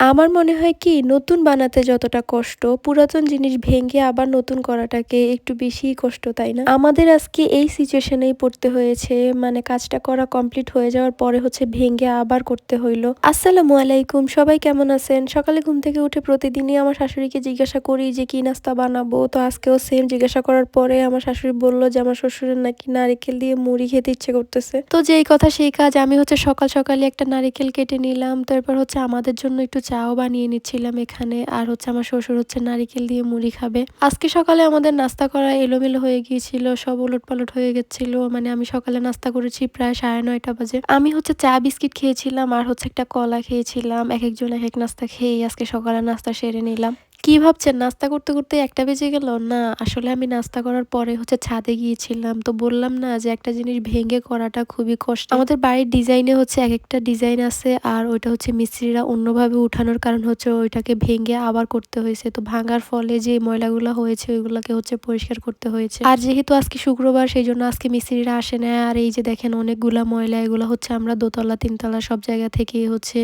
আমার মনে হয় কি, নতুন বানাতে যতটা কষ্ট, পুরাতন জিনিস ভেঙে আবার নতুন করাটাকে একটু বেশিই কষ্ট, তাই না? আমাদের আজকে এই সিচুয়েশনেই পড়তে হয়েছে মানে কাজটা করা কমপ্লিট হয়ে যাওয়ার পরে হচ্ছে ভেঙে আবার করতে হইল। আসসালামু আলাইকুম, সবাই কেমন আছেন? সকালে ঘুম থেকে উঠে প্রতিদিনই আমার শাশুড়িকে জিজ্ঞাসা করি যে, কি নাস্তা বানাবো? তো আজকেও সেম জিজ্ঞাসা করার পরে আমার শাশুড়ি বলল যে, আমার শ্বশুরের নাকি নারিকেল দিয়ে মুড়ি খেতে ইচ্ছে করতেছে। তো যেই কথা সেই কাজ আমি হচ্ছে সকাল সকালে একটা নারিকেল কেটে নিলাম, তারপর হচ্ছে আমাদের জন্য একটু চাও বানিয়ে নিচ্ছিলাম এখানে। আর হচ্ছে আমার শ্বশুর হচ্ছে নারিকেল দিয়ে মুড়ি খাবে। আজকে সকালে আমাদের নাস্তা করা এলোমেলো হয়ে গিয়েছিল, সব উলট পালট হয়ে গেছিল। মানে আমি সকালে নাস্তা করেছি প্রায় সাড়ে নয়টা বাজে। আমি হচ্ছে চা, বিস্কিট খেয়েছিলাম আর হচ্ছে একটা কলা খেয়েছিলাম। এক একজন এক এক নাস্তা খেয়েই আজকে সকালে নাস্তা সেরে নিলাম। কি ভাবছেন? নাস্তা করতে করতে একটা বেজে গেল? না, আসলে আমি নাস্তা করার পরে হচ্ছে ছাদে গিয়েছিলাম। তো বললাম না যে একটা জিনিস ভেঙে করাটা খুবই কষ্ট। আমাদের বাড়ির ডিজাইনে হচ্ছে এক একটা ডিজাইন আছে আর ওইটা হচ্ছে মিস্ত্রিরা অন্যভাবে উঠানোর কারণ হচ্ছে ওইটাকে ভেঙে আবার করতে হয়েছে। তো ভাঙার ফলে যে ময়লাগুলো হয়েছে ওইগুলোকে হচ্ছে পরিষ্কার করতে হয়েছে। আর যেহেতু আজকে শুক্রবার সেই জন্য আজকে মিস্ত্রিরা আসে না। আর এই যে দেখেন অনেকগুলা ময়লা, এগুলো হচ্ছে আমরা দোতলা, তিনতলা সব জায়গা থেকে হচ্ছে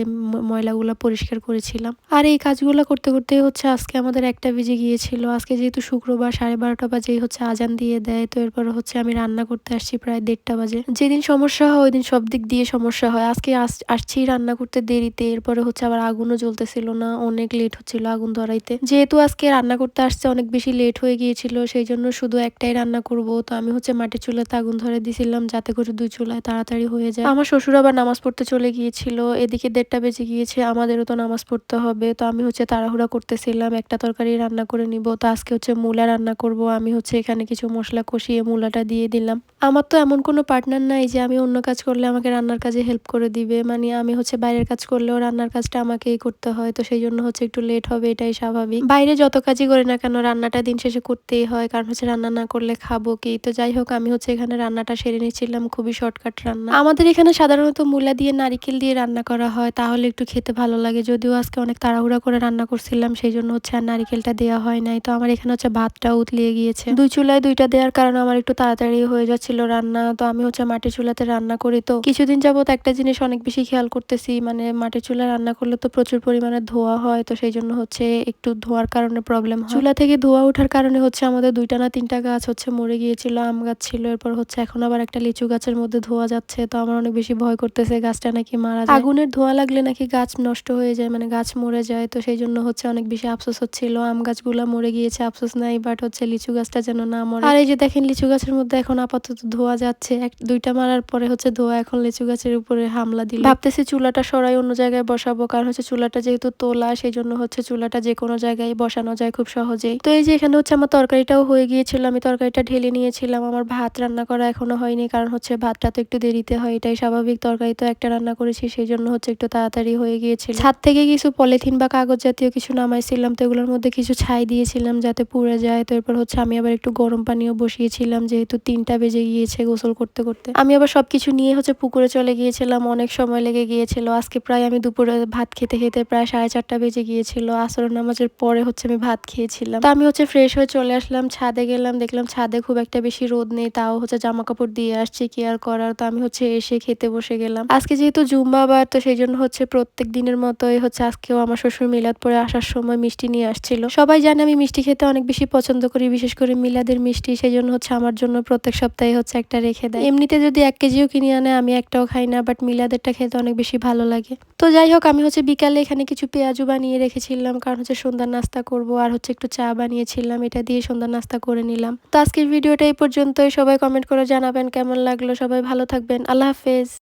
ময়লাগুলো পরিষ্কার করেছিলাম। আর এই কাজগুলো করতে করতে হচ্ছে আজকে আমাদের একটা বেজে গিয়েছিল। আজকে যেহেতু শুক্রবার, সাড়ে বারোটা বাজেই হচ্ছে আজান দিয়ে দেয়, তো এরপর হচ্ছে আমি রান্না করতে আসছি প্রায় দেড়টা বাজে। যেদিন সমস্যা হয় ওই দিন সব দিক দিয়ে সমস্যা হয়। আজকে আসছি রান্না করতে দেরিতে, এরপরে হচ্ছে আবার আগুনও জ্বলতেছিল না, অনেক লেট হচ্ছিল আগুন ধরাইতে। যেহেতু আজকে রান্না করতে আসছে অনেক বেশি লেট হয়ে গিয়েছিল, সেই জন্য শুধু একটাই রান্না করব, তো আমি হচ্ছে মাটির চুলাতে আগুন ধরে দিছিলাম, যাতে করে দুই চুলায় তাড়াতাড়ি হয়ে যায়। আমার শ্বশুর আবার নামাজ পড়তে চলে গিয়েছিল, এদিকে দেড়টা বেজে গিয়েছে, আমাদেরও তো নামাজ পড়তে হবে, তো আমি হচ্ছে তাড়াহুড়া করতেছিলাম। একটা তরকারি রান্না করে নিব। তো আজকে হচ্ছে মূলা রান্না করব। আমি হচ্ছে এখানে কিছু মশলা কষিয়ে মূলাটা দিয়ে দিলাম। আমার তো এমন কোনো পার্টনার নাই যে আমি অন্য কাজ করলে আমাকে রান্নার কাজে হেল্প করে দিবে। মানে আমি হচ্ছে বাইরের কাজ করলেও রান্নার কাজটা আমাকেই করতে হয়। তো সেই জন্য হচ্ছে একটু লেট হবে, এটাই স্বাভাবিক। বাইরে যত কাজই করে না কেন, রান্নাটা দিন শেষে করতেই হয়। কারণ হচ্ছে রান্না না করলে খাব কি? তো যাই হোক, আমি হচ্ছে এখানে রান্নাটা সেরে নিচ্ছিলাম খুবই শর্টকাট রান্না। আমাদের এখানে সাধারণত মূলা দিয়ে, নারিকেল দিয়ে রান্না করা হয়। তাহলে একটু খেতে ভালো লাগে। যদিও আজকে অনেক তাড়াহুড়া করে রান্না করছিলাম, সেই জন্য হচ্ছে আর নারিকেলটা দেওয়া হয় নাই। তো আমার এখানে হচ্ছে ভাতটা উতলিয়ে গিয়েছে। দুই চুলায় দুইটা দেওয়ার কারণে আমার একটু তাড়াতাড়ি হয়ে যাচ্ছিল রান্না। তো আমি হচ্ছে মাটির চুলাতে রান্না করি। তো কিছুদিন যাবত একটা জিনিস অনেক বেশি খেয়াল করতেছি মানে মাটির চুলা রান্না করলে তো প্রচুর পরিমাণে ধোয়া হয়। তো সেই জন্য হচ্ছে একটু ধোয়ার কারণে প্রবলেম হয়। চুলা থেকে ধোয়া ওঠার কারণে হচ্ছে আমাদের দুইটা না তিনটা গাছ হচ্ছে মরে গিয়েছিল, আম গাছ ছিল। এরপর হচ্ছে এখন আবার একটা লিচু গাছের মধ্যে ধোয়া যাচ্ছে। তো আমার অনেক বেশি ভয় করতেছে গাছটা নাকি মারা আগুনের ধোয়া লাগলে নাকি গাছ নষ্ট হয়ে যায় মানে গাছ মরে যায়। তো সেই জন্য হচ্ছে অনেক বেশি আফসোস হচ্ছিল আম গাছগুলো মরে গিয়েছে আফসোস নাই বাট হচ্ছে লিচু গাছটা যেন না মরে। আর এই যে দেখেন লিচু গাছের মধ্যে এখন আপাতত ধোয়া যাচ্ছে। এক দুইটা মারার পরে হচ্ছে ধোয়া এখন লিচু গাছের উপরে হামলা দিল। ভাবতেছি চুলাটা সরাই অন্য জায়গায় বসাবো কারণ হচ্ছে চুলাটা যেহেতু তোলা সেই জন্য হচ্ছে চুলাটা যে কোনো জায়গায় বসানো যায় খুব সহজেই। তো এই যে এখানে হচ্ছে আমার তরকারিটাও হয়ে গিয়েছিল আমি তরকারিটা ঢেলে নিয়েছিলাম। আমার ভাত রান্না করা এখনও হয়নি কারণ হচ্ছে ভাতটা তো একটু দেরিতে হয় এটাই স্বাভাবিক। তরকারি তো একটা রান্না করেছি সেই জন্য হচ্ছে একটু তাড়াতাড়ি হয়ে গিয়েছিল। ছাদ থেকে কিছু পলিথিন বা কাগজ জাতীয় কিছু নামাইছিলাম তো এগুলোর মধ্যে কিছু ছাই দিয়েছিলাম যাতে পুড়ে যায়। তো এরপর হচ্ছে আমি আবার একটু গরম পানিও বসিয়েছিলাম, যেহেতু তিনটা বেজে গিয়েছে গোসল করতে করতে। আমি আবার সবকিছু নিয়ে হচ্ছে পুকুরে চলে গিয়েছিলাম, অনেক সময় লেগে গিয়েছিল। আজকে প্রায় আমি দুপুরে ভাত খেতে খেতে প্রায় সাড়ে চারটা বেজে গিয়েছিল। আসর নামাজের পরে হচ্ছে আমি ভাত খেয়েছিলাম। তো আমি হচ্ছে ফ্রেশ হয়ে চলে আসলাম, ছাদে গেলাম, দেখলাম ছাদে খুব একটা বেশি রোদ নেই, তাও হচ্ছে জামা কাপড় দিয়ে আসছি কেয়ার করার? তো আমি হচ্ছে এসে খেতে বসে গেলাম। আজকে যেহেতু জুম্মাবার, তো সেই জন্য হচ্ছে প্রত্যেক দিনের মতোই হচ্ছে আজকেও আমার শ্বশুর মিলাদ পরে আসার সময় মিষ্টি নিয়ে আসছিল। সবাই জানে আমি মিষ্টি খেতে অনেক বেশি পছন্দ করি, বিশেষ করে মিলাদের মিষ্টি সেই জন্য হচ্ছে আমার জন্য প্রত্যেক সপ্তাহে হচ্ছে একটা রেখে দেয়। এমনিতে যদি এক কেজিও কিনে আনে, আমি একটাও খাই না বাট মিলাদেরটা খেতে অনেক বেশি ভালো লাগে। তো যাই হোক, আমি হচ্ছে বিকালে এখানে কিছু পেঁয়াজু বানিয়ে রেখেছিলাম, কারণ হচ্ছে সন্ধ্যার নাস্তা করব আর হচ্ছে একটু চা বানিয়েছিলাম, এটা দিয়ে সন্ধ্যার নাস্তা করে নিলাম। তো আজকের ভিডিওটা এই পর্যন্তই, সবাই কমেন্ট করে জানাবেন কেমন লাগল, সবাই ভালো থাকবেন, আল্লাহ হাফেজ।